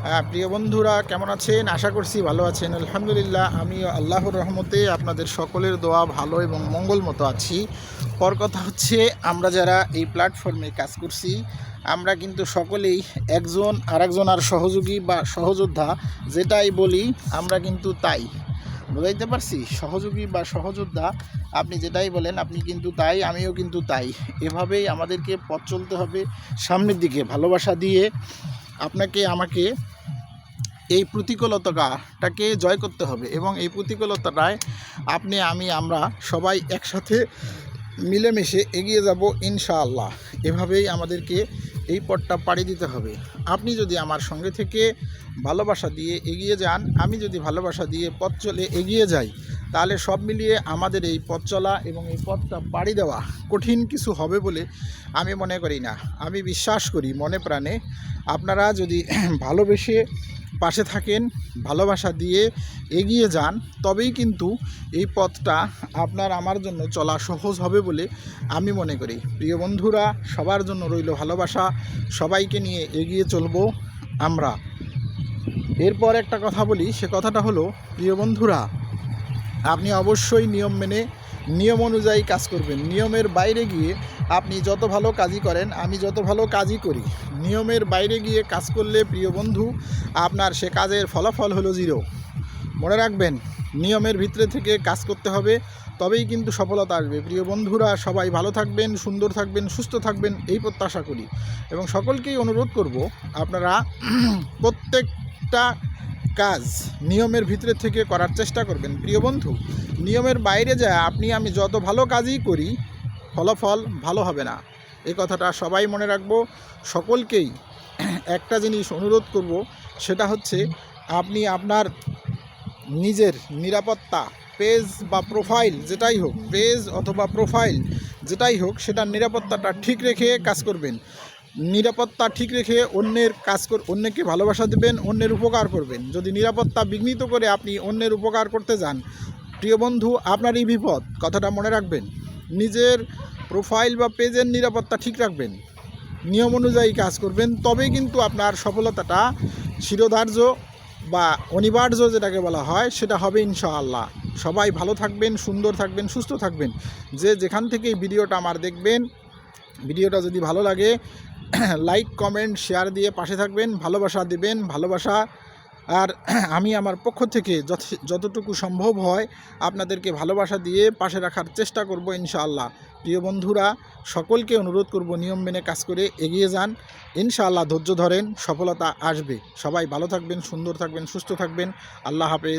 প্রিয় বন্ধুরা, কেমন আছেন? আশা করছি ভালো আছেন। আলহামদুলিল্লাহ আমি আল্লাহর রহমতে আপনাদের সকলের দোয়া ভালো এবং মঙ্গল মতো আছি। পর কথা হচ্ছে, আমরা যারা এই প্ল্যাটফর্মে কাজ করছি, আমরা কিন্তু সকলেই একজন আরেকজন আর সহযোগী বা সহযোদ্ধা, যেটাই বলি, আমরা কিন্তু তাই। বুঝাইতে পারছি? সহযোগী বা সহযোদ্ধা, আপনি যেটাই বলেন, আপনি কিন্তু তাই, আমিও কিন্তু তাই। এভাবেই আমাদেরকে পথ চলতে হবে, সামনের দিকে ভালোবাসা দিয়ে। আপনাকে, আমাকে এই প্রতিকূলতাটাকে জয় করতে হবে এবং এই প্রতিকূলতাটায় আপনি, আমি, আমরা সবাই একসাথে মিলেমিশে এগিয়ে যাব ইনশাআল্লাহ। এভাবেই আমাদেরকে এই পথটা পাড়ি দিতে হবে। আপনি যদি আমার সঙ্গে থেকে ভালোবাসা দিয়ে এগিয়ে যান, আমি যদি ভালোবাসা দিয়ে পথ চলে এগিয়ে যাই তাহলে সব মিলিয়ে আমাদের এই পথ চলা এবং এই পথটা পাড়ি দেওয়া কঠিন কিছু হবে বলে আমি মনে করি না। আমি বিশ্বাস করি মনে প্রাণে। আপনারা যদি ভালোবেসে পাশে থাকেন, ভালোবাসা দিয়ে এগিয়ে যান, তবেই কিন্তু এই পথটা আপনার আমার জন্য চলা সহজ হবে বলে আমি মনে করি। প্রিয় বন্ধুরা, সবার জন্য রইল ভালোবাসা। সবাইকে নিয়ে এগিয়ে চলব আমরা। এরপর একটা কথা বলি, সে কথাটা হলো, প্রিয় বন্ধুরা আপনি অবশ্যই নিয়ম মেনে, নিয়ম অনুযায়ী কাজ করবেন। নিয়মের বাইরে গিয়ে আপনি যত ভালো কাজই করেন, আমি যত ভালো কাজই করি, নিয়মের বাইরে গিয়ে কাজ করলে প্রিয় বন্ধু, আপনার সে কাজের ফলাফল হলো জিরো মনে রাখবেন, নিয়মের ভিতরে থেকে কাজ করতে হবে, তবেই কিন্তু সফলতা আসবে। প্রিয় বন্ধুরা, সবাই ভালো থাকবেন, সুন্দর থাকবেন, সুস্থ থাকবেন, এই প্রত্যাশা করি। এবং সকলকেই অনুরোধ করব, আপনারা প্রত্যেকটা কাজ নিয়মের ভিতরে থেকে করার চেষ্টা করবেন। প্রিয় বন্ধু, নিয়মের বাইরে যায় আপনি, আমি যত ভালো কাজই করি, ফলাফল ভালো হবে না। এই কথাটা সবাই মনে রাখব। সকলকেই একটা জিনিস অনুরোধ করব, সেটা হচ্ছে আপনি আপনার নিজের নিরাপত্তা, পেজ বা প্রোফাইল যেটাই হোক, পেজ অথবা প্রোফাইল যেটাই হোক, সেটার নিরাপত্তাটা ঠিক রেখে কাজ করবেন। নিরাপত্তা ঠিক রেখে অন্যের কাজ কর অন্যকে ভালোবাসা দেবেন, অন্যের উপকার করবেন। যদি নিরাপত্তা বিঘ্নিত করে আপনি অন্যের উপকার করতে যান, প্রিয় বন্ধু আপনারই বিপদ, কথাটা মনে রাখবেন। নিজের প্রোফাইল বা পেজের নিরাপত্তা ঠিক রাখবেন। নিয়ম অনুযায়ী কাজ করবেন, তবেই কিন্তু আপনার সফলতাটা শিরোধার্য বা অনিবার্য যেটাকে বলা হয়, সেটা হবে ইনশাআল্লাহ। সবাই ভালো থাকবেন, সুন্দর থাকবেন, সুস্থ থাকবেন। যে যেখান থেকে ভিডিওটা আমার দেখবেন, ভিডিওটা যদি ভালো লাগে লাইক কমেন্ট শেয়ার দিয়ে পাশে থাকবেন, ভালোবাসা দেবেন, ভালোবাসা। আর আমি আমার পক্ষ থেকে যতটুকু সম্ভব হয় আপনাদেরকে ভালোবাসা দিয়ে পাশে রাখার চেষ্টা করব ইনশাআল্লাহ। প্রিয় বন্ধুরা, সকলকে অনুরোধ করব নিয়ম মেনে কাজ করে এগিয়ে যান। ইনশাআল্লাহ ধৈর্য ধরেন, সফলতা আসবে। সবাই ভালো থাকবেন, সুন্দর থাকবেন, সুস্থ থাকবেন। আল্লাহ হাফেজ।